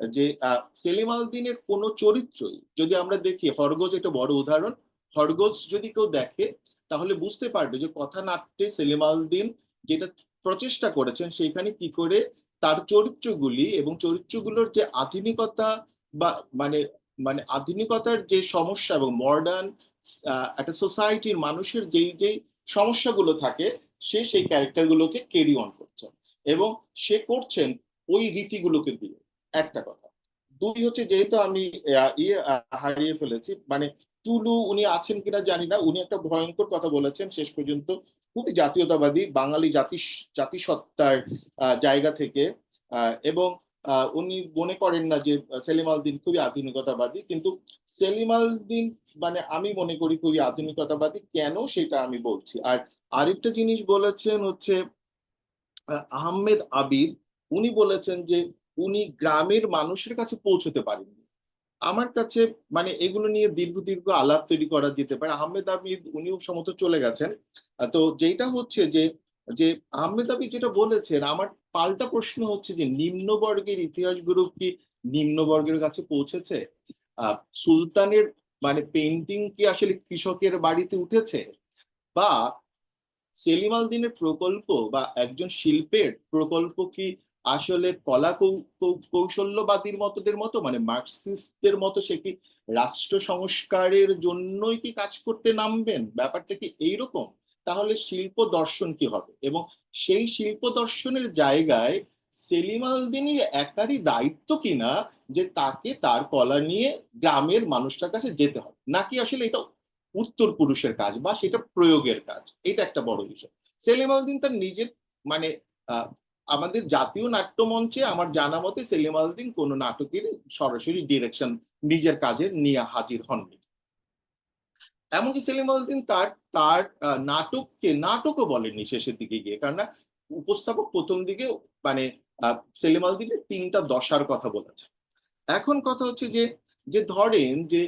যে সেলিম আল দিনের কোন চরিত্রই যদি আমরা দেখি, হরগোজ একটা বড় উদাহরণ, হরগোজ যদি কেউ দেখে, তাহলে বুঝতে পারবে যে কথা নাট্যে সেলিম আল দিন যেটা প্রচেষ্টা করেছেন সেইখানে কি করে তার চরিত্রগুলি এবং চরিত্রগুলোর যে আধুনিকতা বা মানে মানে আধুনিকতার যে সমস্যা এবং মডার্ন একটা সোসাইটির মানুষের যেই যেই সমস্যাগুলো থাকে, সে সেই ক্যারেক্টারগুলোকে ক্যারি অন করছেন এবং সে করছেন ওই রীতিগুলোকে দিয়ে। একটা কথা। দুই হচ্ছে যেহেতু আমি ইয়ে হারিয়ে ফেলেছি মানে টুলু উনি আছেন কিনা জানি না, উনি একটা ভয়ঙ্কর কথা বলেছেন শেষ পর্যন্ত। খুবই জাতীয়তাবাদী, বাঙালি জাতি জাতিসত্তার জায়গা থেকে এবং উনি মনে করেন না যে সেলিম আল দিন খুবই আধুনিকতাবাদী, কিন্তু সেলিম আল দিন মানে আমি মনে করি খুবই আধুনিকতাবাদী, কেন সেটা আমি বলছি? আর আরেকটা জিনিস বলেছেন হচ্ছে আহমেদ আবির, উনি বলেছেন যে উনি গ্রামের মানুষের কাছে পৌঁছতে পারেননি। আমার কাছে মানে এগুলো নিয়ে দীর্ঘ দীর্ঘ আলাপ তৈরি করা যেতে পারে। আহমেদ আবিদ উনিও সমত চলে গেছেন। তো যেটা হচ্ছে যে যে আহমেদ আবিদ যেটা বলেছেন, আমার পাল্টা প্রশ্ন হচ্ছে যে, নিম্নবর্গের ইতিহাসগুলো কি নিম্নবর্গের কাছে পৌঁছেছে? সুলতানের মানে পেন্টিং কি আসলে কৃষকের বাড়িতে উঠেছে? বা সেলিম আল দিনের প্রকল্প বা একজন শিল্পের প্রকল্প কি আসলে কলা কৌশল্যবাদীর মতদের মতো মানে মার্কসিস্টদের মতো সে কি রাষ্ট্র সংস্কারের জন্যই কি কাজ করতে নামবেন? ব্যাপারটা কি এইরকম? তাহলে শিল্প দর্শন কি হবে? এবং সেই শিল্প দর্শনের জায়গায় সেলিম আল দিনের একারই দায়িত্ব কিনা যে তাকে তার কলা নিয়ে গ্রামের মানুষটার কাছে যেতে হবে? নাকি আসলে এটা উত্তর পুরুষের কাজ বা সেটা প্রয়োগের কাজ? এটা একটা বড় বিষয়। সেলিম আল দিন তার নিজের মানে আমাদের জাতীয় নাট্যমঞ্চে আমার জানা মতে সেলিম আল দিন কোনো নাটকের সরাসরি ডিরেকশন নিজের কাজের নিয়ে হাজির হননি। এমনকি সেলিম আল দিন তার তার নাটককে, নাটকও বলেননি শেষের দিকে গিয়ে। কারণ উপস্থাপক প্রথম দিকে মানে সেলিম আল দিনের তিনটা দশার কথা বলেছে। এখন কথা হচ্ছে যে যে ধরেন যে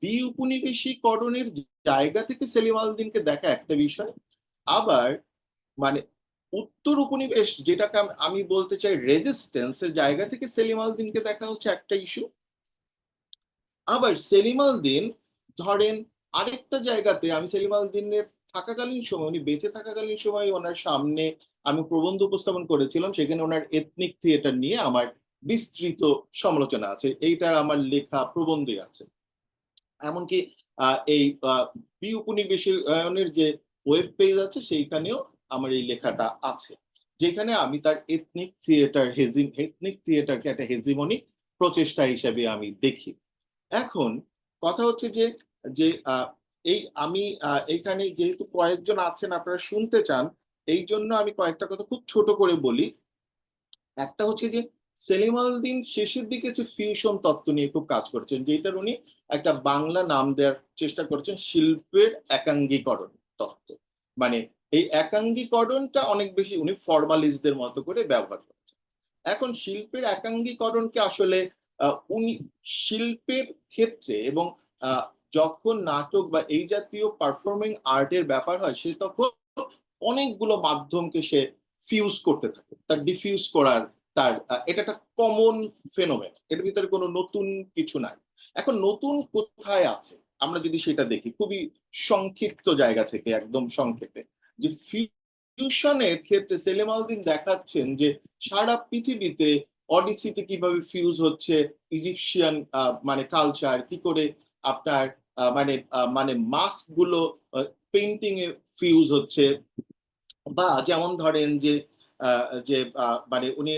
বি উপনিবেশীকরণের জায়গা থেকে সেলিম আলদিনকে দেখা একটা বিষয়। আবার মানে উত্তর উপনিবেশ যেটাকে আমি বলতে চাই রেজিস্ট্যান্সের জায়গা থেকে সেলিম আল দিনকে দেখা হচ্ছে একটা ইস্যু আবার সেলিম আল দিন ধরেন আরেকটা জায়গাতে আমি সেলিম আল দিনের থাকাকালীন সময়, উনি বেঁচে থাকাকালীন সময় ওনার সামনে আমি প্রবন্ধ উপস্থাপন করেছিলাম, সেখানে ওনার এথনিক থিয়েটার নিয়ে আমার বিস্তৃত সমালোচনা আছে। এইটার আমার লেখা প্রবন্ধে আছে। এমনকি এই বি উপনিবেশায়নের যে ওয়েব পেজ আছে, সেইখানেও আমার এই লেখাটা আছে। যেখানে আমি তার এথনিক থিয়েটার হেজিম এথনিক থিয়েটারকে একটা হেজিমনিক প্রচেষ্টা হিসেবে আমি দেখি। এখন কথা হচ্ছে যে যে এই আমি আহ, এইখানে যেহেতু কয়েকজন আছেন আপনারা শুনতে চান এই জন্য আমি কয়েকটা কথা খুব ছোট করে বলি। একটা হচ্ছে যে সেলিম আল দিন শেষের দিকে যে ফিউশন তত্ত্ব নিয়ে খুব কাজ করছেন যেটার উনি একটা বাংলা নাম দেওয়ার চেষ্টা করছেন শিল্পের একাঙ্গীকরণ তত্ত্ব। মানে এই একাঙ্গীকরণটা অনেক বেশি উনি ফর্মালিস্টদের মতো করে ব্যবহার করেছেন। এখন শিল্পের একাঙ্গীকরণকে আসলে উনি শিল্পের ক্ষেত্রে এবং যখন নাটক বা এই জাতীয় পারফর্মিং আর্টের ব্যাপার হয়, সে তখন অনেকগুলো মাধ্যমকে সে ফিউজ করতে থাকে, তার ডিফিউজ করার তার এটা একটা কমন ফেনোমেন এর ভিতরে কোনো নতুন কিছু নাই। এখন নতুন কোথায় আছে? আমরা যদি সেটা দেখি, খুবই সংক্ষিপ্ত জায়গা থেকে, একদম সংক্ষেপে। যে ফিউশনের ক্ষেত্রে সেলিম আলদিন দেখাচ্ছেন যে সারা পৃথিবীতে অডিসিতে কীভাবে ফিউজ হচ্ছে ইজিপশিয়ান মানে কালচার কি করে আপনার মানে মানে মাস্কগুলো পেন্টিং এ ফিউজ হচ্ছে। বা যেমন ধরেন যে যে মানে উনি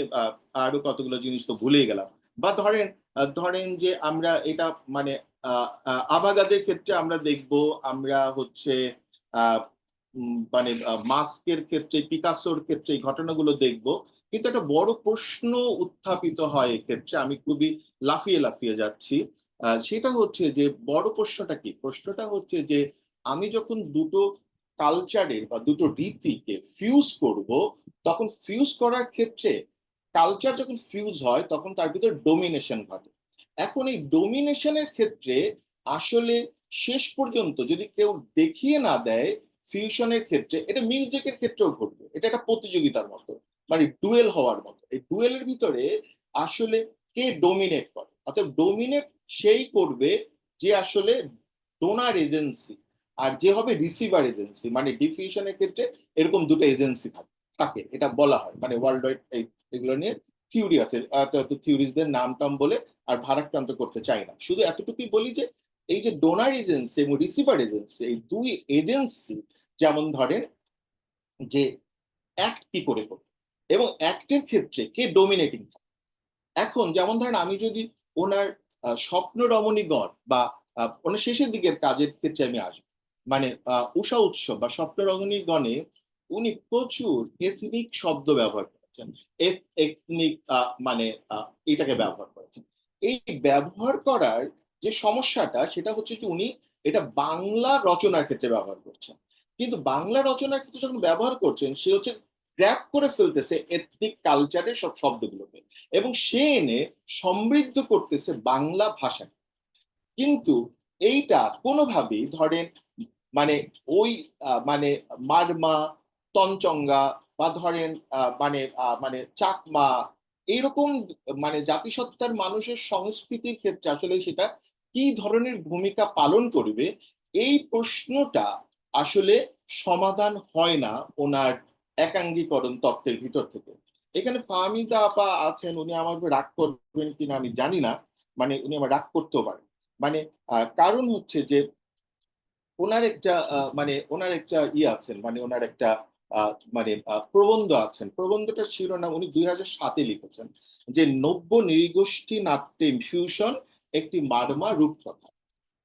আরও কতগুলো জিনিস তো ভুলে গেলাম। বা ধরেন ধরেন যে আমরা এটা মানে আবাগাদের ক্ষেত্রে আমরা দেখব, আমরা হচ্ছে মানে মাস্কের ক্ষেত্রে, পিকাসোর ক্ষেত্রে এই ঘটনাগুলো দেখব। কিন্তু একটা বড় প্রশ্ন উত্থাপিত হয় এক্ষেত্রে, আমি খুবই লাফিয়ে লাফিয়ে যাচ্ছি। সেটা হচ্ছে যে, বড় প্রশ্নটা কি? প্রশ্নটা হচ্ছে যে, আমি যখন দুটো কালচারের বা দুটো রীতিকে ফিউজ করব, তখন ফিউজ করার ক্ষেত্রে কালচার যখন ফিউজ হয়, তখন তার ভিতরে ডোমিনেশন ঘটে। এখন এই ডোমিনেশনের ক্ষেত্রে আসলে শেষ পর্যন্ত যদি কেউ দেখিয়ে না দেয় ফিউশনের ক্ষেত্রে, এটা মিউজিকের ক্ষেত্রেও ঘটবে। এটা একটা প্রতিযোগিতার মতো মানে ডুয়েল হওয়ার মতো। এই ডুয়েলের ভিতরে আসলে কে ডোমিনেট করে? অর্থাৎ ডোমিনেট সেই করবে যে আসলে ডোনার এজেন্সি আর যে হবে রিসিভার এজেন্সি মানে ডিফিউশনের ক্ষেত্রে এরকম দুটো এজেন্সি থাকে থাকে, এটা বলা হয়। মানে ওয়ার্ল্ড ওয়াইড এগুলো নিয়ে থিওরি আছে। থিওরিজদের নাম টাম বলে আর ভারাক্রান্ত করতে চাই না। শুধু এতটুকুই বলি যে এই যে ডোনার এজেন্সি এবং রিসিভার এজেন্সি এই দুই এজেন্সি যেমন ধরেন যে অ্যাক্ট কি করে করবে এবং অ্যাক্টের ক্ষেত্রে কে ডোমিনেটিং এখন যেমন ধরেন আমি যদি ওনার স্বপ্ন রমণীগণ বা ওনার শেষের দিকের কাজের ক্ষেত্রে আমি আসব মানে উষা উৎসব বা স্বপ্ন রমণীগণে উনি প্রচুর এথনিক শব্দ ব্যবহার করেছেন। এথনিক মানে এটাকে ব্যবহার করেছেন। এই ব্যবহার করার যে সমস্যাটা সেটা হচ্ছে যে উনি এটা বাংলা রচনার ক্ষেত্রে ব্যবহার করছেন। কিন্তু বাংলা রচনার ক্ষেত্রে যখন ব্যবহার করছেন, সে হচ্ছে গ্র্যাপ করে ফেলতেছে এথনিক কালচারের সব শব্দগুলোকে এবং সে এনে সমৃদ্ধ করতেছে বাংলা ভাষাকে। কিন্তু এইটা কোনোভাবেই ধরেন মানে ওই মানে মারমা তঞ্চঙ্গা বা ধরেন মানে মানে চাকমা এইরকম মানে জাতিসত্তার মানুষের সংস্কৃতির ক্ষেত্রে আসলে সেটা কি ধরনের ভূমিকা পালন করবে, এই প্রশ্নটা আসলে সমাধান হয় না ওনার একাঙ্গীকরণ তত্ত্বের ভিতর থেকে। এখানে ফাহমিদা আপা আছেন, উনি আমার রাগ করবেন কিনা আমি জানি না মানে উনি আমার রাগ করতেও পারেন। মানে কারণ হচ্ছে যে ওনার একটা মানে ওনার একটা ইয়ে আছেন মানে ওনার একটা মানে প্রবন্ধ আছেন। প্রবন্ধটার শিরোনাম উনি দুই হাজার সাতে লিখেছেন, যে নব্য নৃগোষ্ঠী নাট্যে ইনফিউশন একটি মারমা রূপকথা।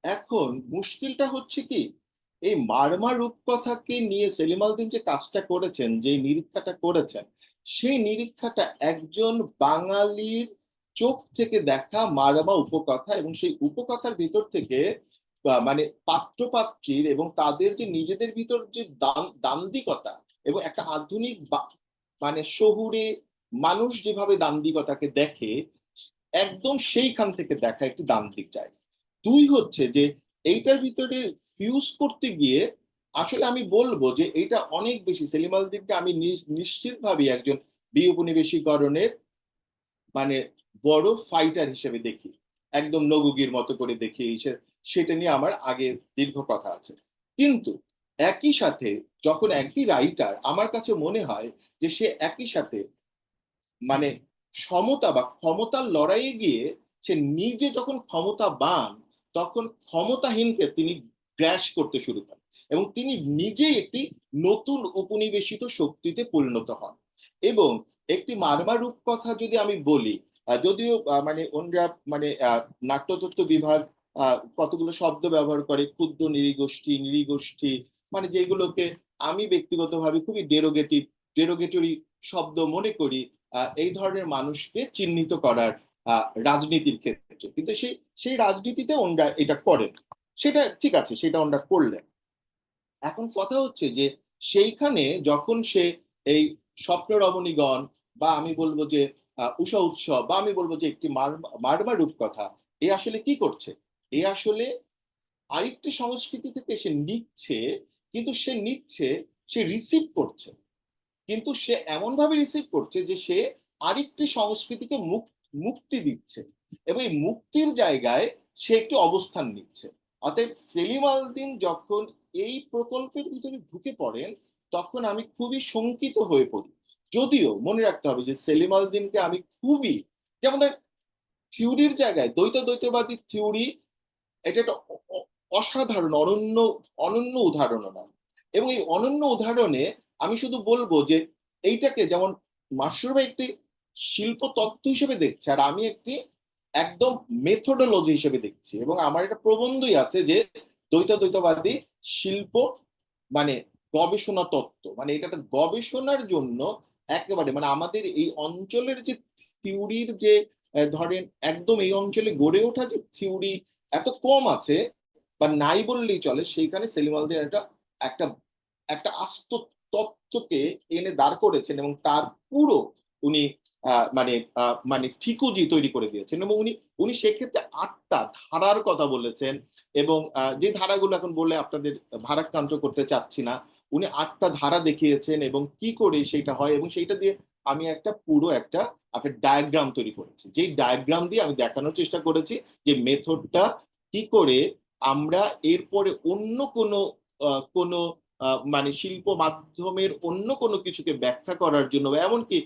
এখন মুশকিলটা হচ্ছে কি, এই মারমা রূপকথাকে নিয়ে সেলিম আলদিন যে কাজটা করেছেন, যে নিরীক্ষাটা করেছেন, সেই নিরীক্ষাটা একজন বাঙালির চোখ থেকে দেখা মারমা উপকথা এবং সেই উপকথার ভিতর থেকে মানে পাত্রপাত্রীর এবং তাদের যে নিজেদের ভিতর যে দান- দান্দিকতা এবং একটা আধুনিক মানে শহুরে মানুষ যেভাবে দান্দিকতাকে দেখে, একদম সেইখান থেকে দেখা একটি দান্তিক জায়গা। দুই হচ্ছে যে, এইটার ভিতরে ফিউজ করতে গিয়ে আসলে আমি বলব যে এটা অনেক বেশি, সেলিম আলদিনকে আমি নিশ্চিতভাবে একজন বিউপনিবেশীকরণের মানে বড় ফাইটার হিসেবে দেখি। একদম নগুগির মতো করে দেখি সেটা নিয়ে আমার আগে দীর্ঘ কথা আছে। কিন্তু একই সাথে যখন একই রাইটার আমার কাছে মনে হয় যে সে একই সাথে মানে সমতা বা ক্ষমতার লড়াইয়ে গিয়ে সে নিজে যখন ক্ষমতা বান তখন ক্ষমতাহীনকে তিনি গ্র্যাশ করতে শুরু করেন এবং তিনি নিজেই একটি নতুন উপনিবেশিত শক্তিতে পরিণত হন। এবং একটি মারমা রূপকথা যদি আমি বলি যদিও মানে ওনরা মানে নাট্যতত্ত্ব বিভাগ কতগুলো শব্দ ব্যবহার করে, ক্ষুদ্র নৃগোষ্ঠী নৃগোষ্ঠী মানে যেগুলোকে আমি ব্যক্তিগতভাবে খুবই ডেরোগেটিভ ডেরোগেটরি শব্দ মনে করি এই ধরনের মানুষকে চিহ্নিত করার রাজনীতির ক্ষেত্রে। কিন্তু সেই সেই রাজনীতিতে ওনরা এটা করেন। সেটা ঠিক আছে, সেটা ওনরা করলেন। এখন কথা হচ্ছে যে, সেইখানে যখন সে এই স্বপ্ন রমণীগণ বা আমি বলব যে উষা উৎসব বা আমি বলব যে, একটি মার- মারমা রূপকথা, এ আসলে কি করছে? এ আসলে আরেকটি সংস্কৃতি থেকে সে নিচ্ছে, কিন্তু সে নিচ্ছে, সে রিসিভ করছে। কিন্তু সে এমন ভাবে রিসিভ করছে যে সে আরেকটি সংস্কৃতিকে মুক্তি দিচ্ছে। এবং এই মুক্তির জায়গায় সে একটি অবস্থান নিচ্ছে। অতএব সেলিম আলদিন যখন এই প্রকল্পের ভিতরে ঢুকে পড়েন, তখন আমি খুবই শঙ্কিত হয়ে পড়ি। যদিও মনে রাখতে হবে যে সেলিম আলদিনকে আমি খুবই, যেমন থিওরির জায়গায় দ্বৈত দ্বৈতবাদী থিওরি এটা একটা অসাধারণ, অনন্য অনন্য উদাহরণ নয় এবং এই অনন্য উদাহরণে আমি শুধু বলব যে এইটাকে যেমন মাশরুর ভাই একটি শিল্প তত্ত্ব হিসেবে দেখছে, আর আমি একটি একদম মেথোডোলজি হিসেবে দেখছি। এবং আমার একটা প্রবন্ধই আছে যে দ্বৈত দ্বৈতবাদী শিল্প মানে গবেষণা তত্ত্ব মানে এটা একটা গবেষণার জন্য একেবারে মানে আমাদের এই অঞ্চলের যে থিওরির যে ধরেন একদম এই অঞ্চলে গড়ে ওঠা যে থিওরি এত কম আছে, বা নাই বললেই চলে, সেইখানে সেলিম আলদিন একটা একটা একটা আস্ত তত্ত্বকে এনে দাঁড় করেছেন এবং তার পুরো উনি মানে মানে ঠিকুজি তৈরি করে দিয়েছেন এবং উনি উনি সেক্ষেত্রে আটটা ধারার কথা বলেছেন এবং যে ধারাগুলো এখন বলে আপনাদের ভারাক্রান্ত করতে চাচ্ছি না, উনি আটটা ধারা দেখিয়েছেন এবং কি করে সেটা হয় এবং সেইটা দিয়ে আমি একটা পুরো একটা একটা ডায়াগ্রাম তৈরি করেছি। যেই ডায়াগ্রাম দিয়ে আমি দেখানোর চেষ্টা করেছি যে মেথডটা কি করে আমরা এরপরে অন্য কোনো কোনো মানে শিল্প মাধ্যমের অন্য কোনো কিছুকে ব্যাখ্যা করার জন্য বা এমনকি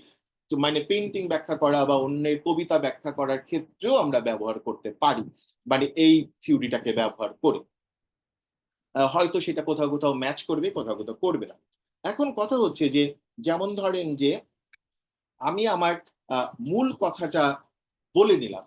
মানে পেন্টিং ব্যাখ্যা করা বা অন্যের কবিতা ব্যাখ্যা করার ক্ষেত্রেও আমরা ব্যবহার করতে পারি মানে এই থিওরিটাকে ব্যবহার করে। হয়তো সেটা কোথাও কোথাও ম্যাচ করবে, কোথাও কোথাও করবে না। এখন কথা হচ্ছে যে, যেমন ধরেন যে, আমি আমার মূল কথাটা বলে নিলাম।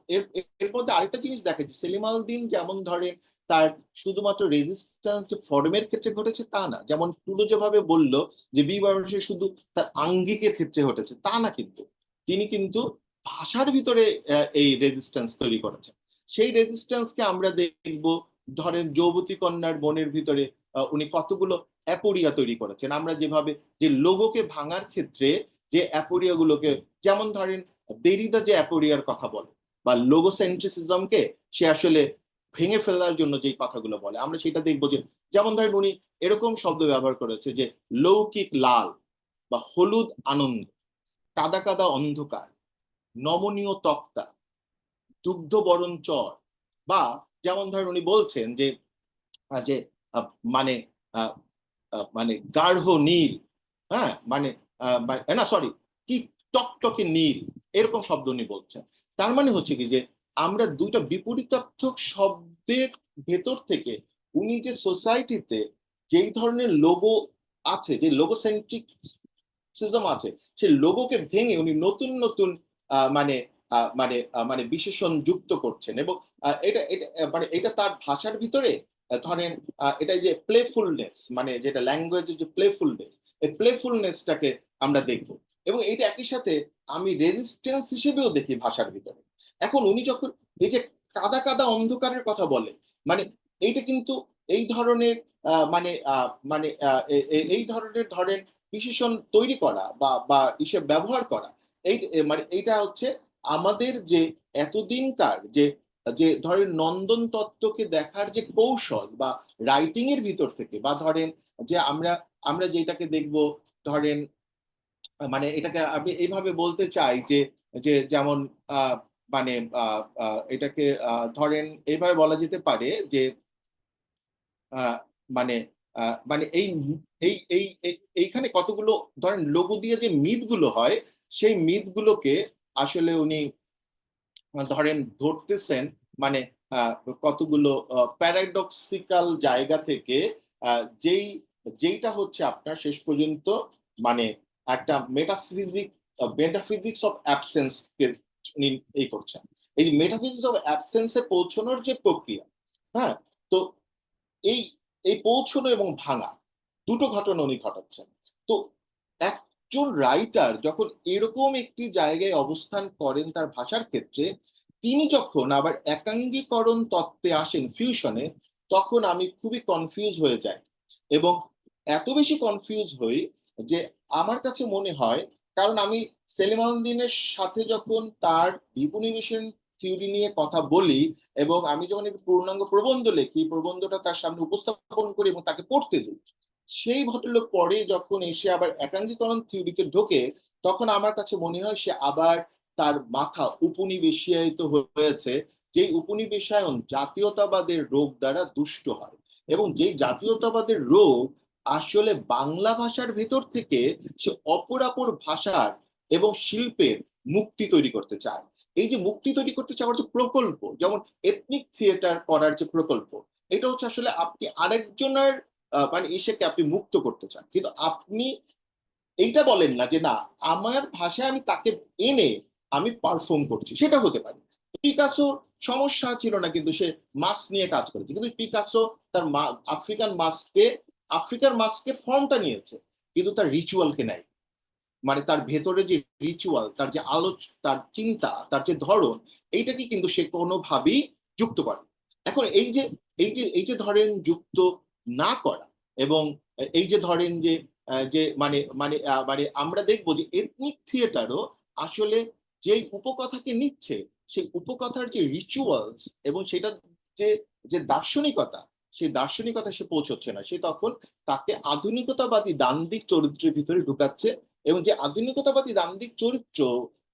এর মধ্যে আরেকটা জিনিস দেখা যাচ্ছে সেলিম আল দিন যেমন ধরেন তার শুধুমাত্র রেজিস্ট্যান্স ফর্মের ক্ষেত্রে ঘটেছে তা না, যেমন টুডো যেভাবে বলল যে বি বিবারসে শুধু তার আঙ্গিকের ক্ষেত্রে ঘটেছে তা না কিন্তু, তিনি কিন্তু ভাষার ভিতরে এই রেজিস্ট্যান্স তৈরি করেছেন। সেই রেজিস্ট্যান্সকে আমরা দেখব, ধরেন যৌবতী কন্যার মনের ভিতরে উনি কতগুলো অ্যাপোরিয়া তৈরি করেছেন। আমরা যেভাবে যে লোগোকে ভাঙার ক্ষেত্রে যে অ্যাপোরিয়াগুলোকে, যেমন ধরেন দেরিদা যে অ্যাপোরিয়ার কথা বলে বা লোগোসেন্ট্রিসিজমকে সে আসলে ভেঙে ফেলার জন্য যে কথাগুলো বলে, আমরা সেটা দেখব যে যেমন ধরেন উনি এরকম শব্দ ব্যবহার করেছে যে লৌকিক লাল বা হলুদ আনন্দ, কাদা কাদা অন্ধকার, নমনীয় তক্তা, দুগ্ধ বরণ চর বা যেমন ধরেন উনি বলছেন যে যে মানে মানে গাঢ় নীল হ্যাঁ মানে না সরি কি টকটকে নীল এরকম শব্দ উনি বলছেন। তার মানে হচ্ছে কি যে আমরা দুইটা বিপরীতার্থক শব্দের ভেতর থেকে উনি যে সোসাইটিতে যেই ধরনের লোগো আছে, যে লোগো সেন্ট্রিক সিজম আছে, সেই লোগোকে ভেঙে উনি নতুন নতুন মানে মানে মানে বিশেষণ যুক্ত করছেন এবং এটা এটা মানে এটা তার ভাষার ভিতরে ধরেন এটা যে প্লেফুলনেস মানে যেটা ল্যাঙ্গুয়েজের যে প্লেফুলনেস এই প্লেফুলনেসটাকে আমরা দেখব। এবং এইটা একই সাথে আমি রেজিস্ট্যান্স হিসেবেও দেখি ভাষার ভিতরে। এখন উনি যখন এই যে কাদা কাদা অন্ধকারের কথা বলে মানে এইটা কিন্তু এই ধরনের মানে মানে এই ধরনের ধরেন বিশেষণ তৈরি করা বা বা হিসেব ব্যবহার করা, এই মানে এইটা হচ্ছে আমাদের যে এতদিনকার যে যে ধরেন নন্দন তত্ত্বকে দেখার যে কৌশল বা রাইটিং এর ভিতর থেকে বা ধরেন যে আমরা আমরা যেটাকে দেখব ধরেন মানে এটাকে আমি এইভাবে বলতে চাই যে যে যেমন মানে এটাকে ধরেন এইভাবে বলা যেতে পারে যে মানে মানে এই এই এই এই- এইখানে কতগুলো, ধরেন লোগো দিয়ে যে মিথগুলো হয়, সেই মিথগুলোকে আসলে উনি, ধরেন ধরতেছেন মানে কতগুলো প্যারাডক্সিক্যাল জায়গা থেকে যেই, যেইটা হচ্ছে আপনার শেষ পর্যন্ত মানে একটা মেটাফিজিক মেটাফিজিক্স অফ অ্যাবসেন্স কে এই করছেন। এই মেটাফিজিক্স অফ অ্যাবসেন্সে পৌঁছানোর যে প্রক্রিয়া হ্যাঁ তো এই এই পৌঁছানো এবং ভাঙা দুটো ঘটনা উনি ঘটাচ্ছেন। তো একজন রাইটার যখন এরকম একটি জায়গায় অবস্থান করেন তার ভাষার ক্ষেত্রে, তিনি যখন আবার একাঙ্গীকরণ তত্ত্বে আসেন ফিউশনে তখন আমি খুবই কনফিউজ হয়ে যাই এবং এত বেশি কনফিউজ হই যে আমার কাছে মনে হয়, কারণ আমি সেলিম আলদিনের সাথে যখন তার বিপণিবেশন থিওরি নিয়ে কথা বলি এবং আমি যখন একটি পূর্ণাঙ্গ প্রবন্ধ লিখি, প্রবন্ধটা তার সামনে উপস্থাপন করি এবং তাকে পড়তে দিই, সেই ভদ্রলোক পরে যখন এসে আবার একাঙ্গীকরণ থিওরিতে ঢোকে, তখন আমার কাছে মনে হয় সে আবার তার মাথা উপনিবেশিয়ায়িত হয়েছে, যেই উপনিবেশায়ন জাতীয়তাবাদের রোগ দ্বারা দুষ্ট হয় এবং যেই জাতীয়তাবাদের রোগ আসলে বাংলা ভাষার ভেতর থেকে সে অপরাপর ভাষার এবং শিল্পের মুক্তি তৈরি করতে চায়। এই যে মুক্তি তৈরি করতে চাওয়ার যে প্রকল্প, যেমন এথনিক থিয়েটার করার যে প্রকল্প, এটা হচ্ছে আসলে আপনি আরেকজনের মানে ইসেকে আপনি মুক্ত করতে চান। কিন্তু আপনি এইটা বলেন না যে না, আমার ভাষায় আমি তাকে এনে আমি পারফর্ম করছি, সেটা হতে পারে। পিকাসো সমস্যা ছিল না, কিন্তু সে মাস্ক নিয়ে কাজ করেছে। কিন্তু পিকাসো তার আফ্রিকান মাস্ককে আফ্রিকার মাস্কের ফর্মটা নিয়েছে, কিন্তু তার রিচুয়ালকে নেয়। মানে তার ভেতরে যে রিচুয়াল তার যে আলোচ, তার চিন্তা, তার যে ধরন, এইটাকে কিন্তু সে কোনোভাবেই যুক্ত করে এখন এই যে এই যে এই যে ধরেন যুক্ত না করা এবং এই যে ধরেন যে যে মানে মানে মানে আমরা দেখব যে এথনিক থিয়েটারও আসলে যেই উপকথাকে নিচ্ছে, সেই উপকথার যে রিচুয়ালস এবং সেটা যে যে দার্শনিকতা সেই দার্শনিকতা সে পৌঁছচ্ছে না, সে তখন তাকে আধুনিকতাবাদী দান্দিক চরিত্রের ভিতরে ঢুকাচ্ছে এবং যে আধুনিকতাবাদী দান্দিক চরিত্র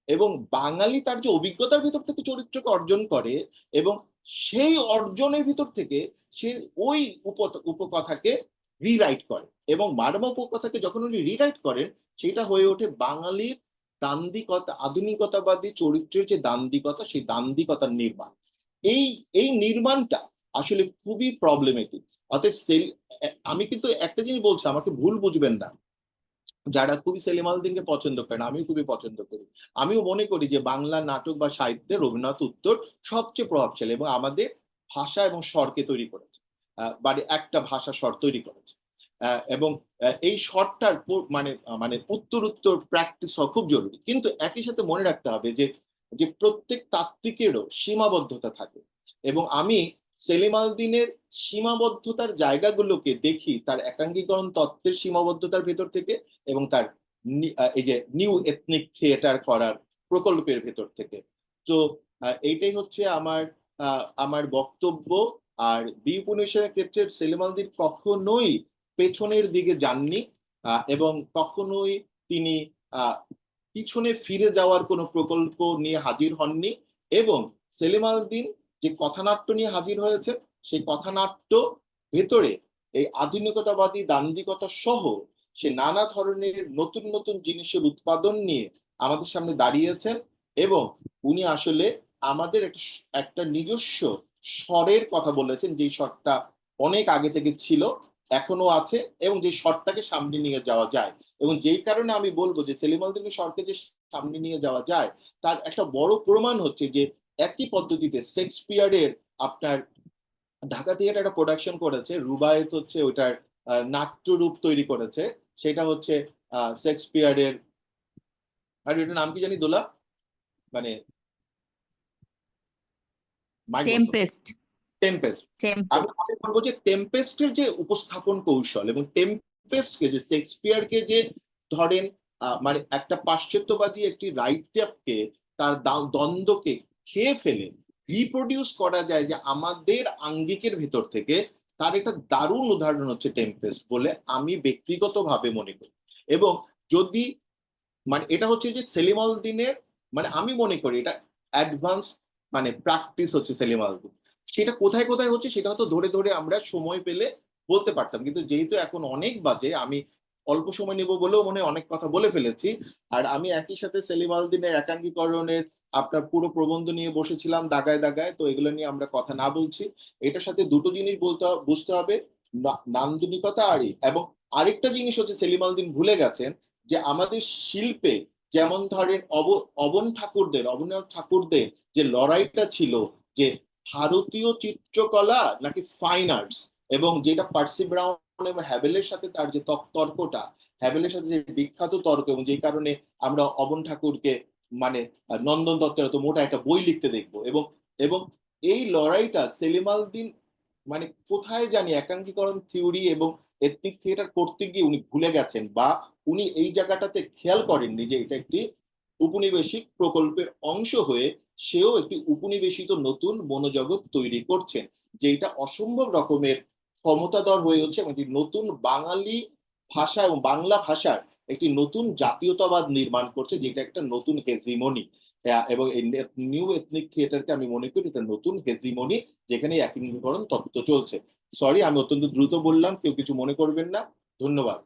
এবং বাঙালি তার যে অভিজ্ঞতার ভিতর থেকে চরিত্রকে অর্জন করে এবং সেই অর্জনের ভিতর থেকে সে ওই উপকথাকে রিরাইট করে এবং মারমা উপকথাকে যখন উনি রিরাইট করেন, সেটা হয়ে ওঠে বাঙালির দান্দিকতা আধুনিকতাবাদী চরিত্রের যে দান্দিকতা সেই দান্দিকতার নির্মাণ। এই এই নির্মাণটা আসলে খুবই প্রবলেমেটিক অতএব সেল আমি কিন্তু একটা জিনিস বলছি আমাকে ভুল বুঝবেন না। যারা খুবই সেলিম আলদিনকে পছন্দ করেন আমিও খুবই পছন্দ করি। আমিও মনে করি যে বাংলা নাটক বা সাহিত্যে রবীন্দ্রনাথ উত্তর সবচেয়ে প্রভাবশালী এবং আমাদের ভাষা এবং স্বরকে তৈরি করেছে। আহ, মানে একটা ভাষা স্বর তৈরি করেছে। এবং এই স্বরটার মানে মানে উত্তর উত্তর প্র্যাকটিস হওয়া খুব জরুরি। কিন্তু একই সাথে মনে রাখতে হবে যে যে প্রত্যেক তাত্ত্বিকেরও সীমাবদ্ধতা থাকে। এবং আমি সেলিম আলদিনের সীমাবদ্ধতার জায়গাগুলোকে দেখি, তার একাঙ্গীকরণ তত্ত্বের সীমাবদ্ধতার ভেতর থেকে এবং তার এই যে নিউ এথনিক থিয়েটার করার প্রকল্পের ভেতর থেকে। তো এইটাই হচ্ছে আমার আমার বক্তব্য। আর বি উপনিবেশের ক্ষেত্রে সেলিম আলদিন কখনোই পেছনের দিকে যাননি এবং কখনোই তিনি পিছনে ফিরে যাওয়ার কোনো প্রকল্প নিয়ে হাজির হননি এবং সেলিম আলদিন যে কথানাট্য নিয়ে হাজির হয়েছে, সেই কথানাট্য ভেতরে এই আধুনিকতাবাদী দান্দিকতা সহ সে নানা ধরনের নতুন নতুন জিনিসের উৎপাদন নিয়ে আমাদের সামনে দাঁড়িয়েছেন এবং উনি আসলে আমাদের একটা নিজস্ব স্বরের কথা বলেছেন যে স্বরটা অনেক আগে থেকে ছিল এখনও আছে এবং যে স্বরটাকে সামনে নিয়ে যাওয়া যায়। এবং যেই কারণে আমি বলব যে সেলিম আলদিনের স্বরকে যে সামনে নিয়ে যাওয়া যায়, তার একটা বড় প্রমাণ হচ্ছে যে একই পদ্ধতিতে শেক্সপিয়ারের আপনার ঢাকা থিয়েটার একটা প্রোডাকশন করেছে রুবায়েত হচ্ছে ওইটার নাট্যরূপ তৈরি করেছে সেটা হচ্ছে শেক্সপিয়ারের আর এটার নাম কি জানি দোলা? মানে টেম্পেস্ট টেম্পেস্ট আমি মনে যে টেম্পেস্টের যে উপস্থাপন কৌশল এবং টেম্পেস্টকে যে শেক্সপিয়ারকে যে ধরেন আহ, মানে একটা পাশ্চাত্যবাদী একটি রাইটারকে তার দা- দ্বন্দ্বকে খেয়ে ফেলে রিপ্রোডিউস করা যায় যে আমাদের আঙ্গিকের ভেতর থেকে তার একটা দারুণ উদাহরণ হচ্ছে টেম্পেস্ট বলে আমি ব্যক্তিগতভাবে মনে করি। এবং যদি মানে এটা হচ্ছে যে সেলিম আল দিনের মানে আমি মনে করি এটা অ্যাডভান্স মানে প্র্যাকটিস হচ্ছে সেলিম আল দিন। সেটা কোথায় কোথায় হচ্ছে সেটা হয়তো ধরে ধরে আমরা সময় পেলে বলতে পারতাম। কিন্তু যেহেতু এখন অনেক বাজে, আমি অল্প সময় নেব বলেও মনে অনেক কথা বলে ফেলেছি। আর আমি একই সাথে সেলিম আল দিনের একাঙ্গীকরণের আপনার পুরো প্রবন্ধ নিয়ে বসেছিলাম দাগায় দাগায়, তো এগুলো নিয়ে আমরা কথা না বলছি। এটার সাথে দুটো জিনিস বলতে বুঝতে হবে নান্দনিকতা আরই এবং আরেকটা জিনিস হচ্ছে সেলিম আল দিন ভুলে গেছেন যে আমাদের শিল্পে যেমন ধরেন অব, অবন ঠাকুরদের অবনীন্দ্রনাথ ঠাকুরদের যে লড়াইটা ছিল যে ভারতীয় চিত্রকলা নাকি ফাইন আর্টস এবং যেটা পার্সি ব্রাউন এবং হ্যাভেলের সাথে তার যে তর্কটা হ্যাভেলের সাথে যে বিখ্যাত তর্ক, এবং যেই কারণে আমরা অবন ঠাকুরকে মানে নন্দন দত্তের এত মোটা একটা বই লিখতে দেখব। এবং এবং এই লড়াইটা সেলিম আল দিন মানে কোথায় জানি একাঙ্কীকরণ থিওরি এবং এথনিক থিয়েটার করতে গিয়ে উনি ভুলে গেছেন বা উনি এই জায়গাটাতে খেয়াল করেননি যে এটা একটি উপনিবেশিক প্রকল্পের অংশ হয়ে সেও একটি উপনিবেশিত নতুন বনজগৎ তৈরি করছেন যেটা অসম্ভব রকমের ক্ষমতাধর হয়ে হচ্ছে এবং একটি নতুন বাঙালি ভাষা এবং বাংলা ভাষার একটি নতুন জাতীয়তাবাদ নির্মাণ করছে, যেটা একটা নতুন হেজিমনি এবং এই নিউ এথনিক থিয়েটারকে আমি মনে করি এটা নতুন হেজিমনি যেখানে একীকরণ তত্ত্ব চলছে। সরি আমি অত্যন্ত দ্রুত বললাম, কেউ কিছু মনে করবেন না। ধন্যবাদ।